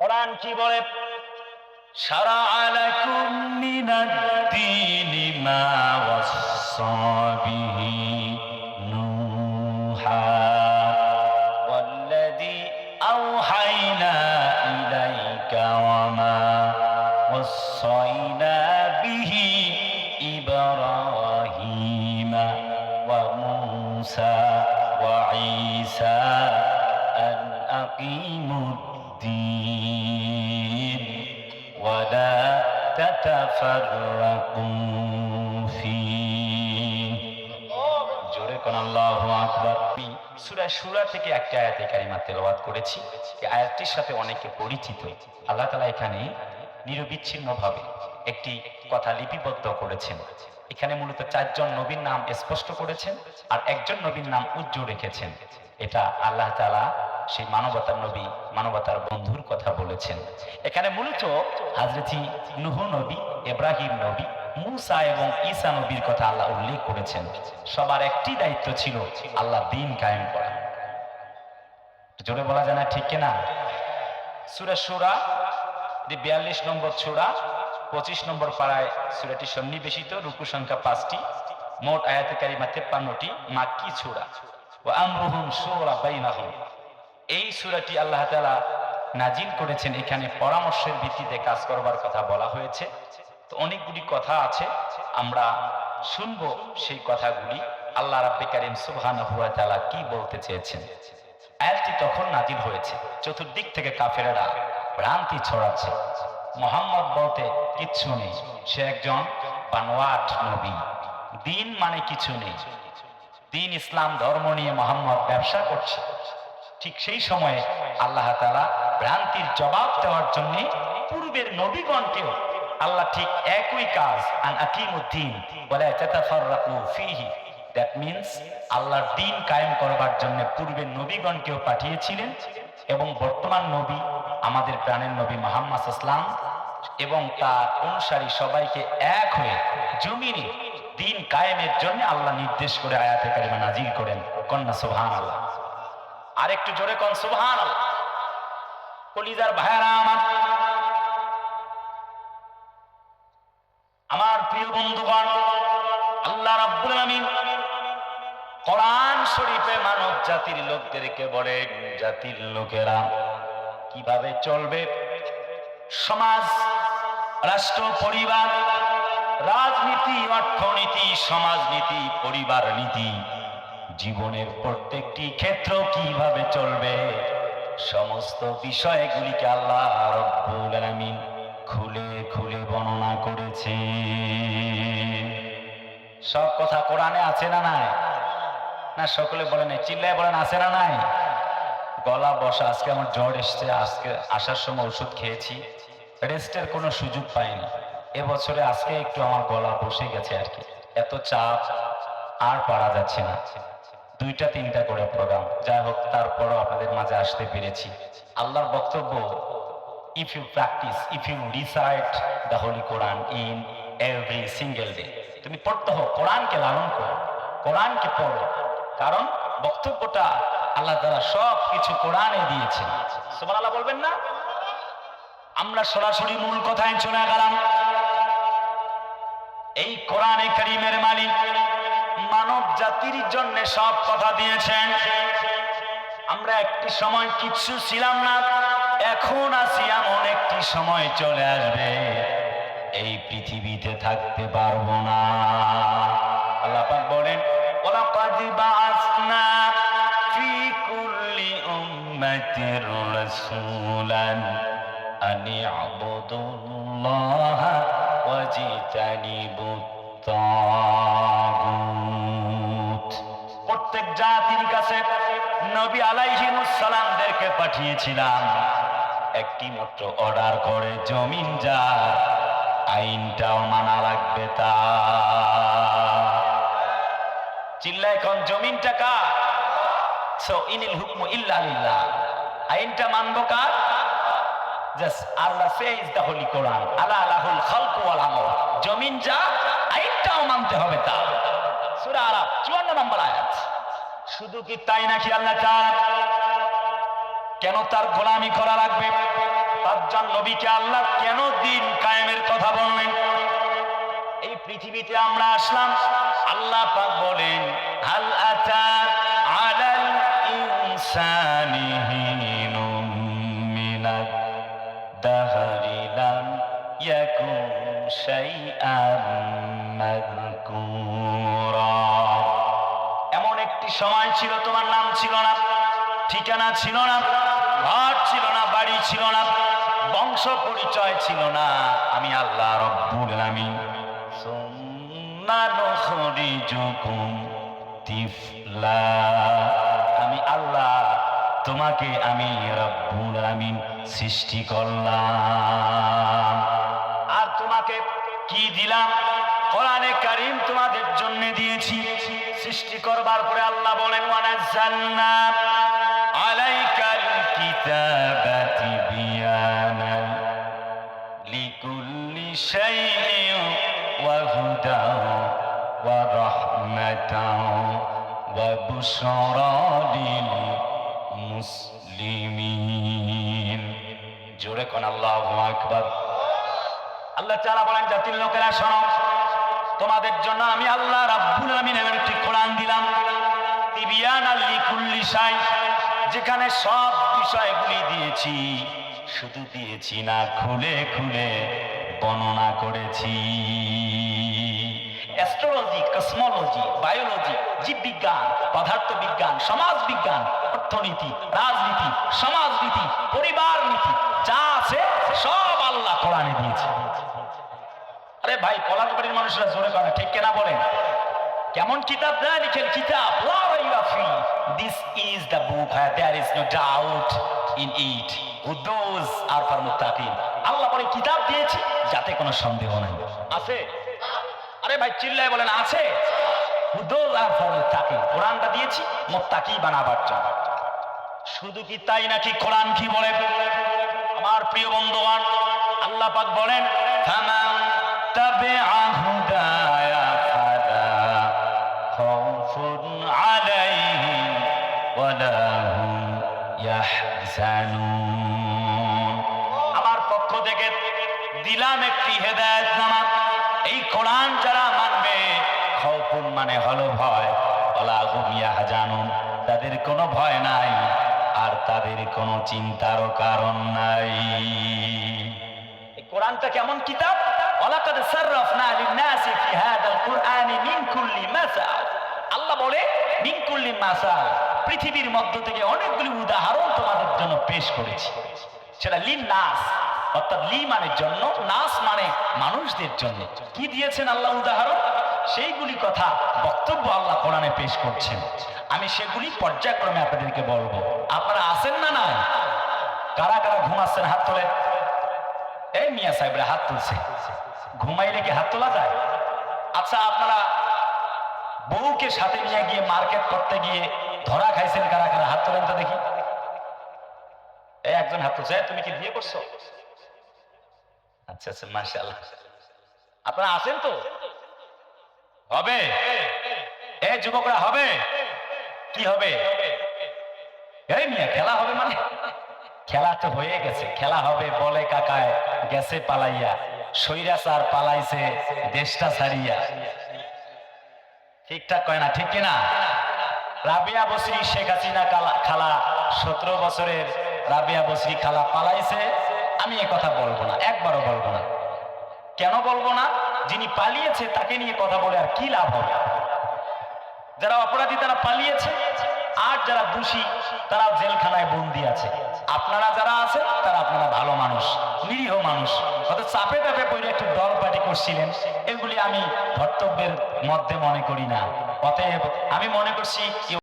কোরআন কি বলে? সারা আলাইকুম মিনাদ দীনি মা ওয়াসাবিহি নূহা ওয়াল্লাযী আওহাইনা ইলাইকা ওয়া মা ওয়াসাইনা বিহি ওয়া মূসা ওয়া ঈসা আন الدين ولا تتفرقوا فيه জোরে কোন আল্লাহ আকবার আমি সূরা সূরা থেকে একটা আয়াতে কারিমা তেলাওয়াত করেছি এই আয়াতটির সাথে অনেকে পরিচিত আল্লাহ তাআলা এখানে নিরবিচ্ছিন্নভাবে একটি কথা লিপিবদ্ধ করেছেন এখানে মূলত চারজন নবীর নাম স্পষ্ট করেছেন আর একজন নবীর নাম উজ্জ্বল রেখেছেন এটা আল্লাহ তাআলা সেই মানবতার নবী, মানবতার বন্ধুর কথা বলেছেন। এখানে মূলত হাজরতি নুহ নবী, ইব্রাহিম নবী, মুসা এবং ঈসা নবীর কথা আল্লাহ উল্লেখ করেছেন। সবার একটি দায়িত্ব ছিল আল্লাহ দিন কায়েম করা। জোরে বলা যায় না, ঠিক কিনা সুরা সুরা বিয়াল্লিশ নম্বর সুরা, পঁচিশ নম্বর পাড়ায় সুরাটি সন্নিবেশিত, রুকু সংখ্যা পাঁচটি, মোট আয়াতকারীমা তেপ্পান্নটি, মাক্কি সুরা। ও আমরুহুম সুরা বাইনাহুম। এই সুরাটি আল্লাহ তালা নাজিল করেছেন। এখানে পরামর্শের ভিত্তিতে কাজ করবার কথা বলা হয়েছে। তো অনেকগুলি কথা আছে। আমরা শুনব সেই কথাগুলি। আল্লাহ রাব্বে কারিম তাআলা কি বলতে চেয়েছেন? আয়াতটি তখন নাজিল হয়েছে। চতুর্দিক থেকে কাফেরেরা ভ্রান্তি ছড়াচ্ছে। মোহাম্মদ বলতে কিচ্ছু নেই। সে একজন বানোয়াট নবী। দিন মানে কিছু নেই। দিন ইসলাম ধর্ম নিয়ে মোহাম্মদ ব্যবসা করছে। ঠিক সেই সময়ে আল্লাহ তাআলা ভ্রান্তির জবাব দেওয়ার জন্য পূর্বের নবীগণকেও আল্লাহ ঠিক একই কাজ দ্যাট মিন্স আল্লাহর দিন কায়েম করবার জন্য পূর্বের নবীগণকেও পাঠিয়েছিলেন এবং বর্তমান নবী, আমাদের প্রাণের নবী মোহাম্মদ ইসলাম এবং তার অনুসারী সবাইকে এক হয়ে জমিনে দিন কায়েমের জন্য আল্লাহ নির্দেশ করে আয়াতে কারিমা নাজির করেন। কন্যা সুবহান আল্লাহ আর একটু জোরে কন সুবহান কলিজার ভাইয়ারা আমার আমার প্রিয় বন্ধুগণ, আল্লাহ রাব্বুল আলামিন কোরআন শরীফে মানব জাতির লোকদেরকে বলে জাতির লোকেরা কীভাবে চলবে? সমাজ, রাষ্ট্র, পরিবার, রাজনীতি, অর্থনীতি, সমাজনীতি পরিবার নীতি জীবনের প্রত্যেকটি ক্ষেত্র কীভাবে চলবে? সমস্ত বিষয়গুলিকে আল্লাহ রব্বুল আলামিন খুলে খুলে বর্ণনা করেছে সব কথা কোরআনে আছে না নাই? না, সকলে বলে বলেন চিল্লায় বলেন, আছে না নাই? গলা বসা, আজকে আমার জ্বর এসছে, আজকে আসার সময় ওষুধ খেয়েছি, রেস্টের কোনো সুযোগ পাইনি। এবছরে আজকে একটু আমার গলা বসে গেছে আর কি। এত চাপ আর পারা যাচ্ছে না। দুইটা, তিনটা করে প্রোগ্রাম যাই হোক, তারপরও আপনাদের মাঝে আসতে পেরেছি। আল্লাহর বক্তব্য if you practice if you recite the holy Quran in every single day তুমি পড়তে হোক, কোরআনকে লালন করো, কোরআনকে পড়ো। কারণ বক্তব্যটা আল্লাহ তারা সব কিছু কোরআনে দিয়েছেন। সুবহান আল্লাহ বলবেন না? আমরা সরাসরি মূল কথায় চলে গেলাম। এই কোরআনে করিমের মালিক জাতির জন্য সব কথা দিয়েছেন। আমরা একটি সময় কিচ্ছু ছিলাম না, এখন আসি এমন একটি সময় চলে আসবে। এই পৃথিবীতে থাকতে পারব না। আল্লাহ পাক বলেন, ওলাকাদ বাআসনা ফি কুল্লি উম্মাতির রাসূলান আন ইবুদুল্লাহ ওয়াজিতানিবুত তাগুত জাতির কাছে নবী আলাইহিমুস সালামদেরকে পাঠিয়েছিলাম। একটি মাত্র অর্ডার করে জমিন যা, আইনটাও মানা লাগবে তা। চিল্লায় কোন জমিনটা কার? সো, ইনিল হুকমু ইল্লা লিল্লাহ। আইনটা মানবো কার? জাস্ট আল্লাহ সেজ দা হোলি কোরআন। আলা আলাহুল খালকু ওয়াল আমর। জমিন যা, আইনটাও মানতে হবে তা। সূরা আরাফ 54 নম্বর আয়াত। শুধু কি তাই নাকি আল্লাহ চান কেন তার গোলামি করা লাগবে? তার নবীকে আল্লাহ কেন দিন কায়েমের কথা বললেন? এই পৃথিবীতে আমরা আসলাম, আল্লাহ পাক বলেন, হাল আতা আলাল ইনসানি হিনুম মিনাদ দাহরি লাম ইয়াকুন শাইআন মাযকুরা। একটি সময় ছিল, তোমার নাম ছিল না, ঠিকানা ছিল না ঘর ছিল না, বাড়ি ছিল না, বংশ পরিচয় ছিল না। আমি আল্লাহ রব্বুল আলামিন। আমি আল্লাহ তোমাকে আমি রব্বুল আলামিন সৃষ্টি করলাম। আর তোমাকে কি দিলাম? কোরআনে কারিম তোমাদের জন্য দিয়েছি। সৃষ্টি করবার পরে আল্লাহ বলেন জোরে কোন আল্লাহু আল্লাহ তাআলা বলেন জাতির লোকেরা শোনো তোমাদের জন্য আমি আল্লাহ রাব্বুল এমন একটি কোরআন দিলাম। তিবিয়ান কুল্লি শাই, যেখানে সব বিষয়গুলি দিয়েছি। শুধু দিয়েছি না, খুলে খুলে বর্ণনা করেছি। অ্যাস্ট্রোলজি কসমোলজি বায়োলজি জীববিজ্ঞান পদার্থ বিজ্ঞান সমাজ বিজ্ঞান অর্থনীতি, রাজনীতি, সমাজনীতি পরিবার নীতি যা আছে সব আল্লাহ কোরআনে দিয়েছে। আরে ভাই পলাশবাড়ির মানুষরা জোরে করে, ঠিক কেনা বলেন কেমন কিতাব? দেয় লিখেন কিতাব। This is the book there is no doubt in it উদ্দোজ আর ফর মুত্তাকিন। আল্লাহ বলে, কিতাব দিয়েছি, যাতে কোনো সন্দেহ নাই। আছে? আরে ভাই, চিল্লায় বলেন, আছে? উদ্দোজ আর ফর মুত্তাকিন। কোরআনটা দিয়েছি, মুত্তাকি বানাবার জন্য। শুধু কি তাই নাকি কোরআন কি বলে? আমার প্রিয় বন্ধুগণ, আল্লাহ পাক বলেন, ফামান আমার পক্ষ থেকে দিলাম একটি হেদায়েত নামা। এই কোরআন যারা মানবে মানে হলো ভয়। তাদের কোনো ভয় নাই, আর তাদের কোনো চিন্তারও কারণ নাই। কোরআনটা কেমন কিতাব? ওয়ালাকাদ সাররাফনা লিন-নাসি ফি হাদাল কুরআনি মিন কুল্লি মাসাল। আল্লাহ বলে, মিন কুল্লি মাসাল, পৃথিবীর মধ্য থেকে অনেকগুলি উদাহরণ তোমাদের জন্য পেশ করেছি। সেটা অর্থাৎ লি মানে জন্য, নাস মানে মানুষদের জন্য। কি দিয়েছেন আল্লাহ উদাহরণ? সেইগুলি কথা বক্তব্য আল্লাহ কোরআনে পেশ করছেন। আমি সেগুলি পর্যায়ক্রমে আপনাদেরকে বলব। আপনারা আছেন না না কারা কারা ঘুমাচ্ছেন? হাত তোলে এই মিয়া সাহেবরা হাত তুলছে। ঘুমাইলে কি হাত তোলা যায়? আচ্ছা আপনারা বউকে সাথে নিয়ে গিয়ে মার্কেট করতে গিয়ে ধরা খাইছেন কারা কারা? হাত তোলেন তো দেখি। এই একজন হাত তুলছে, তুমি কি বিয়ে করছ? আচ্ছা আচ্ছা মাশাআল্লাহ। আপনারা আছেন তো? হবে? এ যুবকরা, হবে? কি হবে? এই মিয়া, খেলা হবে মানে? খেলা তো হয়ে গেছে, খেলা হবে, বলে কাকায়, গেছে পালাইয়া। সৈরাচার পালাইছে দেশটা ছাড়িয়া। ঠিকঠাক কয় না, ঠিক কিনা? রাবিয়া বসরি, শেখ হাসিনা খালা, সতেরো বছরের রাবিয়া বসরি খালা পালাইছে। আমি এ কথা বলব না, একবারও বলব না। কেন বলব না? যিনি পালিয়েছে তাকে নিয়ে কথা বলে আর কি লাভ হবে? যারা অপরাধী তারা পালিয়েছে, আর যারা দোষী তারা জেলখানায় বন্দি আছে। আপনারা যারা আছেন, তারা আপনারা ভালো মানুষ, নিরীহ মানুষ। হয়তো চাপে চাপে পড়ে একটু দল পার্টি করছিলেন, এগুলি আমি ধর্তব্যের মধ্যে মনে করি না। অতএব আমি মনে করছি